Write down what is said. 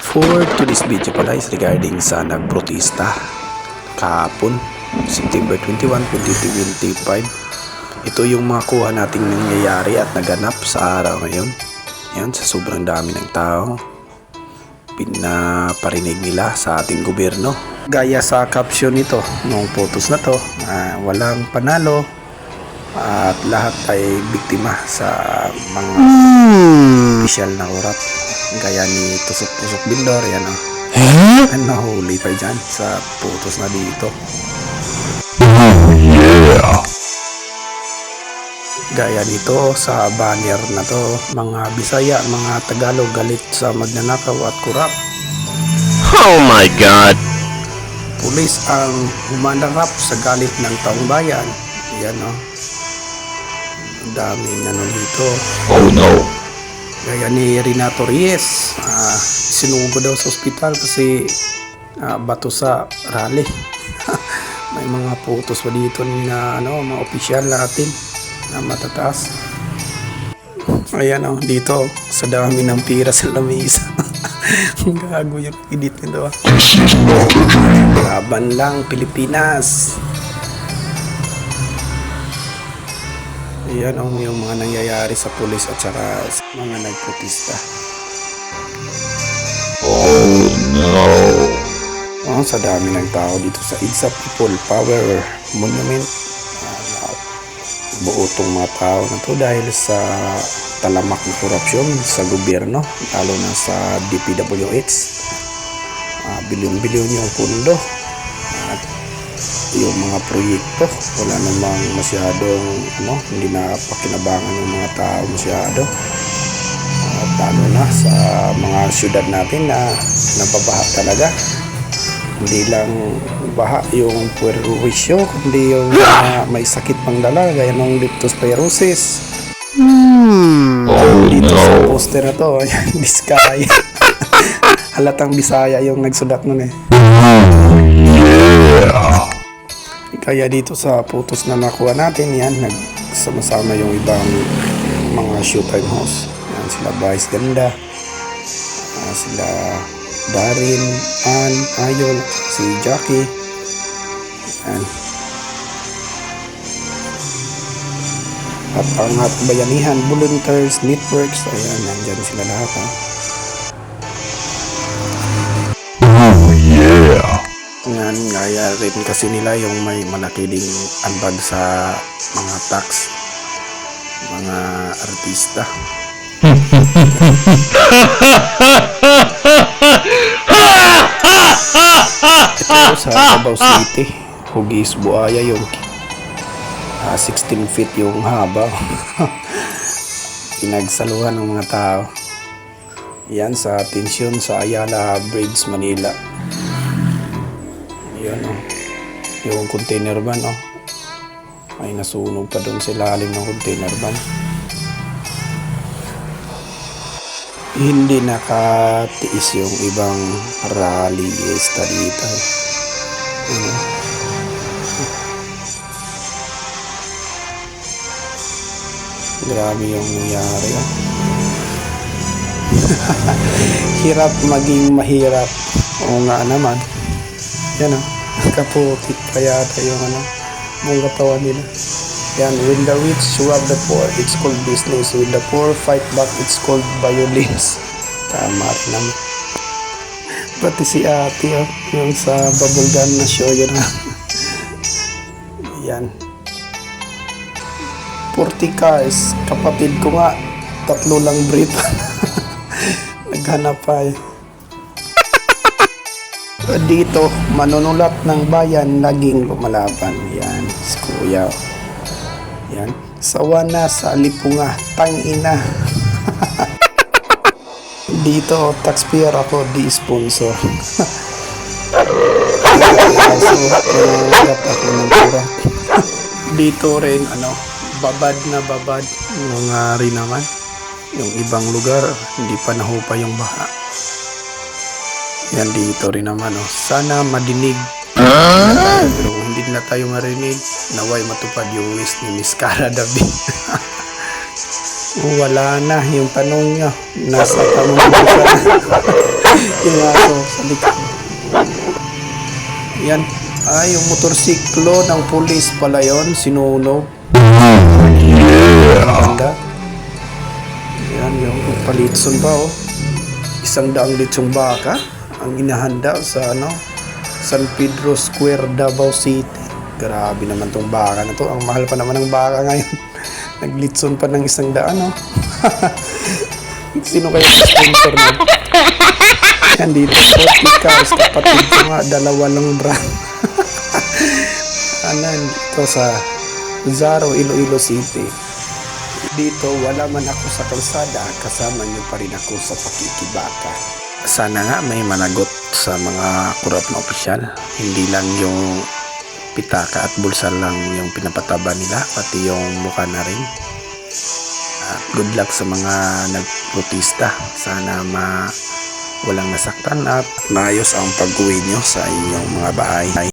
For today's video pala is regarding sa nagprotesta kahapon, September 21, 2025. Ito yung mga kuha nating nangyayari at naganap sa araw ngayon. Yan, sa sobrang dami ng tao. Pinaparinig nila sa ating gobyerno. Gaya sa caption nito, nung photos na to, ah, walang panalo at lahat ay biktima sa mga opisyal na korap. Gaya ni Tusok-Tusok Bindor, yan o. Huh? Nahuli pa dyan sa photos na dito. Gaya dito sa banner na to, mga Bisaya, mga Tagalog galit sa magnanakaw at kurap. Oh my god. Pulis ang humanarap sa galit ng taong bayan. Yan o. Ang daming ano dito. Oh no. Gaya ni Renato Reyes, ah, sinugo daw sa ospital kasi ah, bato sa rally. May mga photos pa dito na ano, mga opisyal natin na matataas. Ayan o, dito sa dami ng pira sa lamisa. Gago yung edit nito ah. Laban lang Pilipinas. Ayan ang yung mga nangyayari sa pulis at saka sa mga nagprotesta. Oh no. Oh, sa dami ng tao dito sa IDSA People Power Monument. Uh, buo tong mga tao na to dahil sa talamak ng korupsyon sa gobyerno, lalo na sa DPWH. Ah, bilyon-bilyon yung pundo. Yung mga proyekto, wala namang masyadong, ano, hindi na pakinabangan ng mga tao masyado. At lalo na sa mga syudad natin na nababaha talaga hindi lang baha yung puerwisyo, kundi yung mga may sakit pang dala, gaya ng leptospirosis. Oh Dito sa no. poster na to, ayan, Biskaya. Halatang Bisaya yung nagsulat nun eh. Yeah. Kaya dito sa photos na nakuha natin, yan, nagsama-sama yung ibang mga showtime host. Yan, sila Vice Ganda, ah, sila Darin, Ann, Ayol, si Jackie. Yan. At ang at bayanihan, volunteers, networks, ayan, nandyan sila lahat. Ha? Yan, gaya rin kasi nila yung may malaki ding ambag sa mga tax, mga artista. Ito sa Davao City, Hugis Buaya yung ah, 16 feet yung haba. Pinagsaluhan ng mga tao. Yan sa tensyon sa Ayala Bridge, Manila. Yan o. Yung container van o. Ay nasunog pa doon sa ilalim ng container van. Hindi nakatiis yung ibang rallyista dito. Ano? Grabe yung nangyari. ah. Hirap maging mahirap. Oo nga naman. Yan o. Kaputik pa yata yung ano. Buong katawan nila. Yan. When the rich rob the poor, it's called business. When the poor fight back, it's called violence. Tama rin naman. Pati si ate oh, yung sa bubble gum na show yun na. Yan. 40 cars. Kapatid ko nga, tatlo lang brief. Naghanap pa eh. Dito, manunulat ng bayan, naging lumalaban. Yan, si Kuya. Yan. Sawa na sa lipunga, tangina. Dito, taxpayer ako, di sponsor. Ng pura. Dito rin, ano, babad na babad. Mga rin naman. Yung ibang lugar, hindi pa nahupa yung baha. Yan dito rin naman, oh. Sana madinig. Pero kung hindi na tayo marinig, naway matupad yung wish ni Miss Cara David. Wala na yung tanong niya. Nasa siya. yung aso sa likod. Yan. Ay, yung motorsiklo ng pulis pala yon sinunog. Oh yeah. Ganda. Yan, yung palitson ba, oh. Isang daang litsong baka ang inahanda sa, ano, San Pedro Square, Davao City. Grabe naman tong baka na to. Ang mahal pa naman ng baka ngayon. Naglitson pa ng isang daan, oh. Sino kaya sponsor mo? Yan dito, 40 cars, kapatid ko nga, dalawa lang brand. Anan, dito sa Zaro, Iloilo City. Dito, wala man ako sa kalsada, kasama niyo pa rin ako sa pakikibaka. Sana nga may managot sa mga kurap na opisyal. Hindi lang yung pitaka at bulsa lang yung pinapataba nila, pati yung mukha na rin. At good luck sa mga nagprotesta. Sana ma walang nasaktan at maayos ang pag-uwi nyo sa inyong mga bahay.